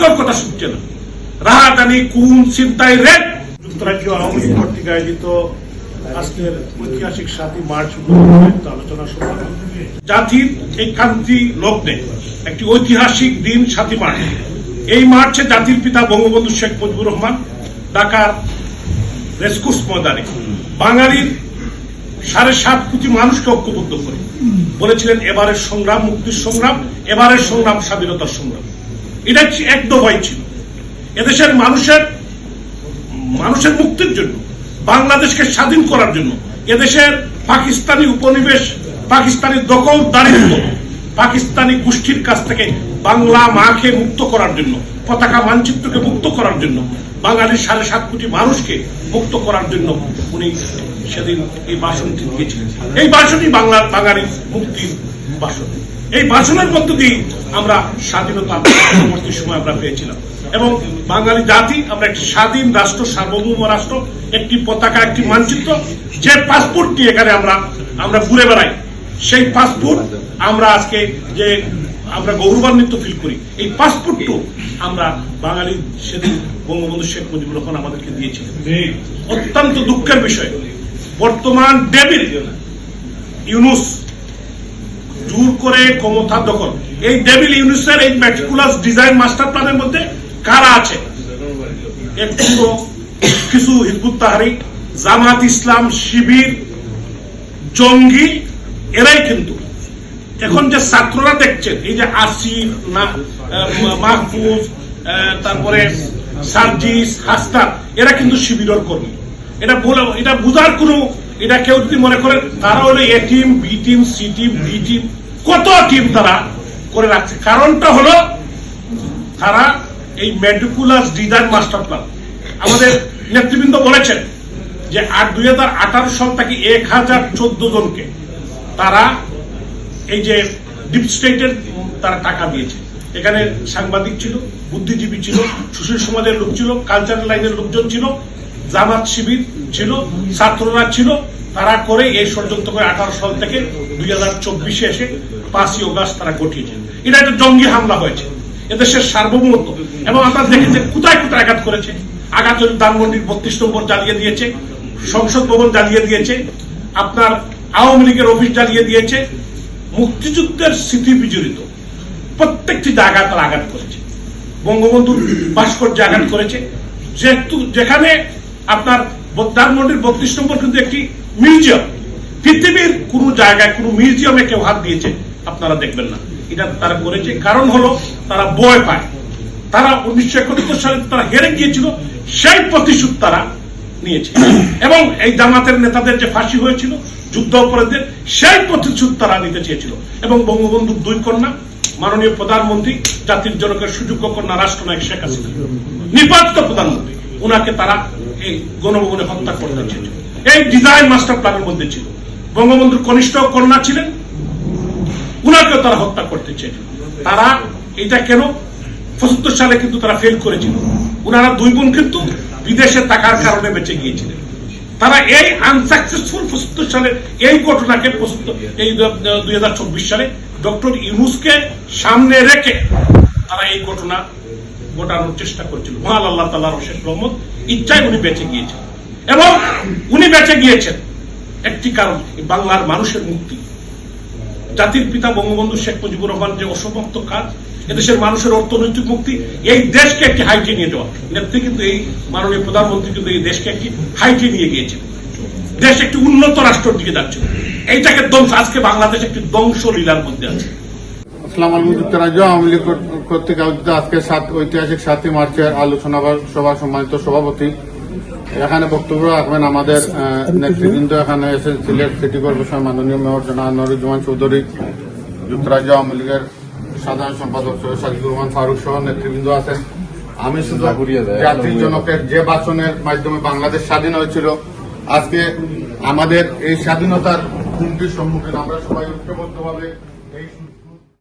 কেউ কথা শুনছে না। রাহাটানি কুন চিন্তাই রেট যুক্তরাজ্য আওয়ামী লীগ কর্তৃক আয়োজিত আজকের ঐতিহাসিক সাতই মার্চ আলোচনা সভা জাতির এই ক্রান্তি লগ্নে একটি ঐতিহাসিক দিন সাতই মার্চ। এই মার্চে জাতির পিতা বঙ্গবন্ধু শেখ মুজিবুর রহমান ঢাকার রেসকোর্স ময়দানে বাঙালির সাড়ে সাত কোটি মানুষকে ঐক্যবদ্ধ করে বলেছিলেন এবারের সংগ্রাম মুক্তির সংগ্রাম এবারের সংগ্রাম স্বাধীনতার সংগ্রাম। এটা এক দফাই ছিল? এদেশের মানুষের মানুষের মুক্তির জন্য, বাংলাদেশকে স্বাধীন করার জন্য, এদেশের পাকিস্তানি উপনিবেশ, পাকিস্তানি দখল দারিদ্র পাকিস্তানি গোষ্ঠীর কাছ থেকে বাংলা মাকে মুক্ত করার জন্য, পতাকা মানচিত্রকে মুক্ত করার জন্য, বাঙালির সাড়ে সাত কোটি মানুষকে মুক্ত করার জন্য উনি সেদিন এই ভাষণটি দিয়েছিলেন এই ভাষণই বাংলা বাঙালির মুক্তির ভাষণ এই ভাষণের মধ্য দিয়ে আমরা স্বাধীনতা পরবর্তী সময় আমরা পেয়েছিলাম। এবং বাঙালি জাতি আমরা একটি স্বাধীন রাষ্ট্র সার্বভৌম রাষ্ট্র একটি পতাকা একটি মানচিত্র যে পাসপোর্ট নিয়ে এখানে আমরা আমরা ঘুরে বেড়াই সেই পাসপোর্ট আমরা আজকে যে আমরা গৌরবান্বিত ফিল করি এই পাসপোর্টটু আমরা বাঙালি সেদিন বঙ্গবন্ধু শেখ মুজিবুর রহমান আমাদেরকে দিয়েছিলেন। অত্যন্ত দুঃখের বিষয়। বর্তমান ডেবিল ইউনুস জোর করে ক্ষমতা দখল। এই ডেভিল ইউনিসের এই ম্যাটিকুলাস ডিজাইন মাস্টার প্ল্যানের মধ্যে কারা আছে? কিছু হিজবুত তাহারি জামাত ইসলাম, শিবির, জঙ্গি, এরাই কিন্তু। এখন যে ছাত্ররা দেখছেন, এই যে আসিফ মাহফুজ তারপরে সার্জিস, হাসনাত, এরা কিন্তু শিবিরের কর্মী। এটা বলে এটা বুঝার কোনো এটা কেউ যদি মনে করেন তারা হলো A team B team C team D team কত টিম তারা করে রাখছে। কারণটা হলো, তারা এই মেডিকুলাস ডিজাইন মাস্টার প্ল্যান আমাদের নেতৃবৃন্দ বলেছেন যে আর দুই হাজার আঠারো সাল থেকে এক হাজার চোদ্দ জনকে তারা এই যে ডিপ স্টেটের তারা টাকা দিয়েছে। এখানে সাংবাদিক ছিল, বুদ্ধিজীবী ছিল, সুশীল সমাজের লোক ছিল কালচারাল লাইনের লোকজন ছিল জামাত শিবির ছিল, ছাত্ররা ছিল, তারা করে এই ষড়যন্ত্র করে আঠারো সাল থেকে দুই হাজার চব্বিশে এসে পাঁচই অগাস্ট তারা ঘটিয়েছে এটা একটা জঙ্গি হামলা হয়েছে, এদেশের সার্বভৌমত্ব। এবং আমরা দেখেছি কোথায় কোথায় আঘাত করেছে। আঘাত ধানমন্ডির বত্রিশ নম্বর জ্বালিয়ে দিয়েছে, সংসদ ভবন জ্বালিয়ে দিয়েছে, আপনার আওয়ামী লীগের অফিস জ্বালিয়ে দিয়েছে, মুক্তিযুদ্ধের স্মৃতি বিজড়িত। প্রত্যেকটি জায়গায় তারা আঘাত করেছে। বঙ্গবন্ধুর ভাস্কর্যে আঘাত করেছে। যেহেতু যেখানে আপনার ধানমন্ডির বত্রিশ নম্বর কিন্তু একটি মিউজিয়াম। পৃথিবীর কোন জায়গায়, কোন মিউজিয়ামে কেউ হাত দিয়েছে, আপনারা দেখবেন না। এটা তারা করেছে। কারণ হলো, তারা বয় পায়। তারা উনিশশো একাত্তর সালে তারা হেরে গিয়েছিল, সেই প্রতিশোধ তারা নিয়েছে। এবং এই জামাতের নেতাদের যে ফাঁসি হয়েছিল, যুদ্ধ অপরাধীদের সেই প্রতিশোধ তারা নিতে চেয়েছিল। এবং বঙ্গবন্ধুর দুই কন্যা, মাননীয় প্রধানমন্ত্রী, জাতির জনকের সুযোগ্য কন্যা রাষ্ট্রনায়ক শেখ হাসিনা, নির্বাচিত প্রধানমন্ত্রী। উনাকে তারা এই গণভবনে হত্যা করতে চেয়েছিল এই ডিজাইন মাস্টার প্ল্যানের মধ্যে ছিল। বঙ্গবন্ধুর কনিষ্ঠ কন্যা ছিলেন, উনাকেও তারা হত্যা করতে চেয়েছিল। তারা এটা কেন? পঁচাত্তর সালে কিন্তু তারা ফেল করেছিল। উনারা দুই বোন কিন্তু বিদেশে থাকার কারণে বেঁচে গিয়েছিলেন। তারা এই আনসাকসেসফুল পঁচাত্তর সালের এই ঘটনাকে 75 এই দুই হাজার চব্বিশ সালে ডক্টর ইউনুসকে সামনে রেখে তারা এই ঘটনা ঘটানোর চেষ্টা করেছিল। মহান আল্লাহ তাল্লাহ রশেখ রহমত ইচ্ছায় উনি বেঁচে গিয়েছেন। এবং উনি বেঁচে গিয়েছেন। একটি কারণ বাংলার মানুষের মুক্তি। জাতির পিতা বঙ্গবন্ধু শেখ মুজিবুর রহমান যে অসমাপ্ত কাজ, এদেশের মানুষের অর্থনৈতিক মুক্তি, এই দেশকে একটি হাইটে নিয়ে যাওয়া। নেত্রী কিন্তু এই মাননীয় প্রধানমন্ত্রী কিন্তু এই দেশকে একটি হাইটে নিয়ে গিয়েছেন। দেশ একটি উন্নত রাষ্ট্রের দিকে যাচ্ছে। এইটাকে ধ্বংস, আজকে বাংলাদেশ একটি ধ্বংস লীলার মধ্যে আছে। আসসালাম আলম যুক্তরাজ্য আওয়ামী লীগ কর্তৃক আয়োজিত আজকে সাত ঐতিহাসিক সাতই মার্চের আলোচনা সভা সম্মানিত সভাপতি। এখানে বক্তব্য রাখবেন আমাদের নেতৃবৃন্দ এখানে এসে সিলেট সিটি কর্পোরেশন মাননীয় মেয়র জনাব নরিজুমান চৌধুরী যুক্তরাজ্য আওয়ামী লীগের সাধারণ সম্পাদক সৈয়দ সাজিদুর রহমান ফারুক সহ নেতৃবৃন্দ আছেন। আমি শুধু জাতির জনকের যে বাচনের মাধ্যমে বাংলাদেশ স্বাধীন হয়েছিল আজকে আমাদের এই স্বাধীনতার হুমকির সম্মুখীন আমরা সবাই ঐক্যবদ্ধভাবে